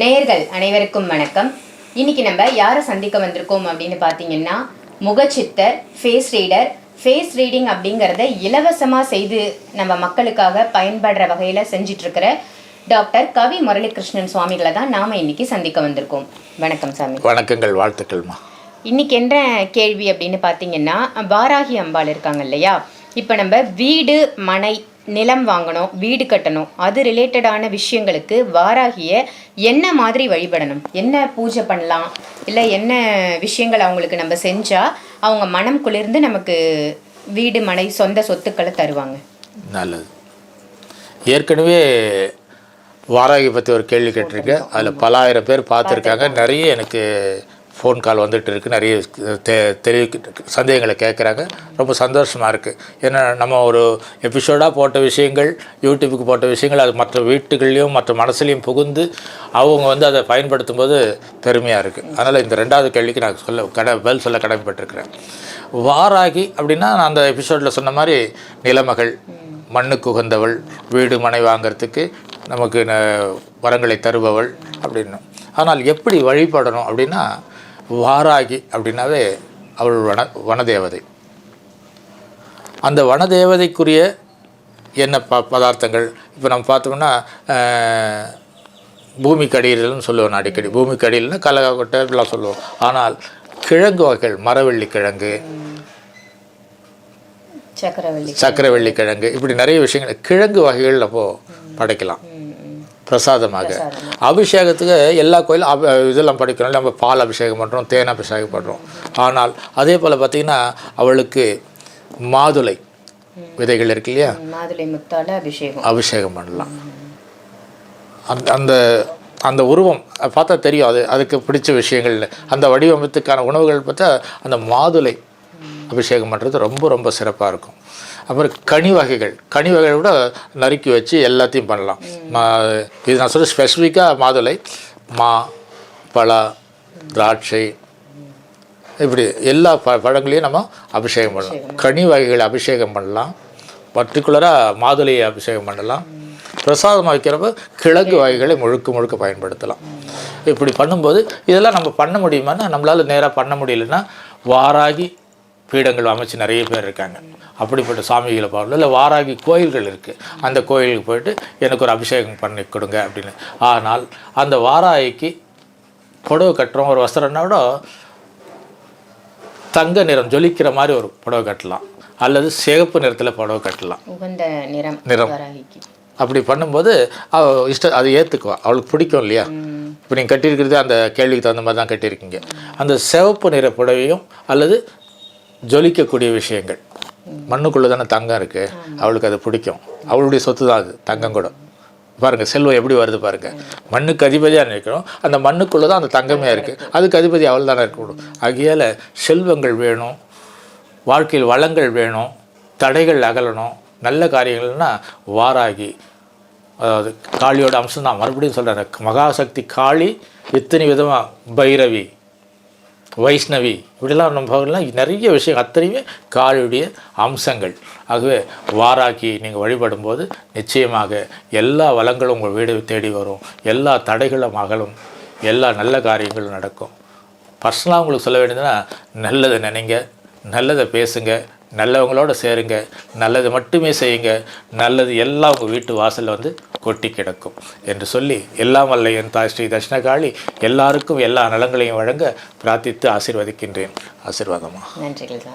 நேயர்கள் அனைவருக்கும் வணக்கம். இன்னைக்கு நம்ம யாரை சந்திக்க வந்திருக்கோம் அப்படின்னு பார்த்தீங்கன்னா முகச்சித்தர் ஃபேஸ் ரீடர் ஃபேஸ் ரீடிங் அப்படிங்கிறத இலவசமாக செய்து நம்ம மக்களுக்காக பயன்படுற வகையில் செஞ்சிட்டு இருக்கிற டாக்டர் கவி முரளிகிருஷ்ணன் சுவாமிகளை தான் நாம் இன்னைக்கு சந்திக்க வந்திருக்கோம். வணக்கம் சாமி. வணக்கங்கள் வாழ்த்துக்கள்மா. இன்னைக்கு என்ன கேள்வி அப்படின்னு பார்த்தீங்கன்னா வாராகி அம்பாள் இருக்காங்க இல்லையா? இப்போ நம்ம வீடு மனை நிலம் வாங்கணும் வீடு கட்டணும். அது ரிலேட்டடான விஷயங்களுக்கு வாராகிய என்ன மாதிரி வழிபடணும்? என்ன பூஜை பண்ணலாம்? இல்லை என்ன விஷயங்கள் அவங்களுக்கு நம்ம செஞ்சால் அவங்க மனம் குளிர்ந்து நமக்கு வீடு மனை சொந்த சொத்துக்களை தருவாங்க. நல்லது. ஏற்கனவே வாராகி பற்றி ஒரு கேள்வி கேட்டிருக்கேன். அதில் பல ஆயிரம் பேர் பார்த்துருக்காங்க. நிறைய எனக்கு ஃபோன் கால் வந்துட்டு இருக்குது நிறைய தெ தெரிய சந்தேகங்களை கேட்குறாங்க. ரொம்ப சந்தோஷமாக இருக்குது ஏன்னா நம்ம ஒரு எபிசோடாக போட்ட விஷயங்கள் யூடியூபுக்கு போட்ட விஷயங்கள் அது மற்ற வீட்டுகள்லேயும் மற்ற மனசுலையும் புகுந்து அவங்க வந்து அதை பயன்படுத்தும் போது பெருமையாக இருக்குது அதனால் இந்த ரெண்டாவது கேள்விக்கு நான் சொல்ல கடை பதில் சொல்ல கடமைப்பட்டிருக்கிறேன். வாராகி அப்படின்னா நான் அந்த எபிசோடில் சொன்ன மாதிரி நிலமகள் மண்ணுக்கு உகந்தவள் வீடு மனை வாங்கிறதுக்கு நமக்கு ந- வரங்களை தருபவள் அப்படின்னு. ஆனால் எப்படி வழிபடணும் அப்படின்னா வாராகி அப்படின்னாவே அவள் வன வனதேவதை. அந்த வனதேவதைக்குரிய என்ன ப பதார்த்தங்கள்? இப்போ நம்ம பார்த்தோம்னா அஹ், பூமிக்கு அடியில்னு சொல்லுவோம் அடிக்கடி. பூமிக்கு அடியில்னா கலகொட்டை இப்படிலாம் சொல்லுவோம். ஆனால் கிழங்கு வகைகள் மரவள்ளி கிழங்கு சக்கரவள்ளி சக்கரவள்ளி கிழங்கு இப்படி நிறைய விஷயங்கள் கிழங்கு வகைகள் அப்போ படைக்கலாம். பிரசாதமாக. அபிஷேகத்துக்கு எல்லா கோயிலும் அப இதெல்லாம் படிக்கிறோம். நம்ம பால் அபிஷேகம் பண்ணுறோம் தேன் அபிஷேகம் பண்ணுறோம் ஆனால் அதே போல் பார்த்திங்கன்னா அவளுக்கு மாதுளை விதைகள் இருக்கு இல்லையா? மாதுளை முத்தால அபிஷேகம். அபிஷேகம் பண்ணலாம். அந்த அந்த அந்த உருவம் பார்த்தா தெரியும். அது அதுக்கு பிடிச்ச விஷயங்கள். அந்த வடிவமைத்துக்கான உணவுகள் பார்த்தா அந்த மாதுளை அபிஷேகம் பண்ணுறது ரொம்ப ரொம்ப சிறப்பாக இருக்கும். அப்புறம் கனி வகைகள். கனி வகைகளை விட நறுக்கி வச்சு எல்லாத்தையும் பண்ணலாம். இது நான் சொல்ல ஸ்பெசிஃபிக்காக மாதுளை மா பலா திராட்சை இப்படி எல்லா ப பழங்களையும் நம்ம அபிஷேகம் பண்ணலாம். கனி வகைகளை அபிஷேகம் பண்ணலாம். பர்டிகுலராக மாதுளையை அபிஷேகம் பண்ணலாம். பிரசாதமாக வைக்கிறப்ப கிழங்கு வகைகளை முழுக்க முழுக்க பயன்படுத்தலாம். இப்படி பண்ணும்போது இதெல்லாம் நம்ம பண்ண முடியுமான்னா நம்மளால் நேராக பண்ண முடியலன்னா வாராகி பீடங்கள் அமைச்சு நிறைய பேர் இருக்காங்க. அப்படிப்பட்ட சாமிகளை பாடல இல்லை வாராகி கோயில்கள் இருக்குது அந்த கோயிலுக்கு போயிட்டு எனக்கு ஒரு அபிஷேகம் பண்ணி கொடுங்க அப்படின்னு. ஆனால் அந்த வாராகிக்கு புடவை கட்டுறோம் ஒரு வஸ்திரம்னா கூட தங்க நிறம் ஜொலிக்கிற மாதிரி ஒரு புடவை கட்டலாம். அல்லது சிகப்பு நிறத்தில் புடவை கட்டலாம். உகந்த நிறம் நிறம். அப்படி பண்ணும்போது அவ இஷ்ட அதை ஏற்றுக்குவா அவளுக்கு பிடிக்கும் இல்லையா? இப்போ நீங்கள் கட்டியிருக்கிறது அந்த கேள்விக்கு தகுந்த மாதிரி தான் கட்டியிருக்கீங்க. அந்த சிவப்பு நிற புடவையும் அல்லது ஜொலிக்கக்கூடிய விஷயங்கள். மண்ணுக்குள்ளே தானே தங்கம் இருக்குது அவளுக்கு அது பிடிக்கும். அவளுடைய சொத்து தான் அது தங்கம் கூட. பாருங்கள் செல்வம் எப்படி வருது பாருங்கள் மண்ணுக்கு அதிபதியாக நினைக்கிறோம். அந்த மண்ணுக்குள்ளே தான் அந்த தங்கமே இருக்குது அதுக்கு அதிபதி அவள் தானே இருக்கணும் ஆகையால் செல்வங்கள் வேணும். வாழ்க்கையில் வளங்கள் வேணும். தடைகள் அகலணும். நல்ல காரியங்கள்னா வாராகி அதாவது காளியோட அம்சம் தான் மறுபடியும் சொல்கிறேன் மகாசக்தி காளி இத்தனை விதமாக பைரவி. வைஷ்ணவி இப்படிலாம் நம்ம நிறைய விஷயம் அத்தனையுமே காளியுடைய அம்சங்கள். ஆகவே வாராக்கி நீங்கள் வழிபடும்போது நிச்சயமாக எல்லா வளங்களும் உங்கள் வீடு தேடி வரும். எல்லா தடைகளும் அகலும். எல்லா நல்ல காரியங்களும் நடக்கும். பர்சனலாக உங்களுக்கு சொல்ல வேண்டியதுன்னா நல்லதை நினைங்க நல்லதை பேசுங்க நல்லவங்களோட சேருங்க. நல்லது மட்டுமே செய்யுங்க. நல்லது எல்லாம் உங்கள் வீட்டு வாசலில் வந்து கொட்டி கிடக்கும். என்று சொல்லி எல்லாம் வல்ல என் தாய் ஸ்ரீ தட்சிணகாளி எல்லாருக்கும் எல்லா நலங்களையும் வழங்க பிரார்த்தித்து ஆசீர்வதிக்கின்றேன். ஆசீர்வாதமா? நன்றிகள்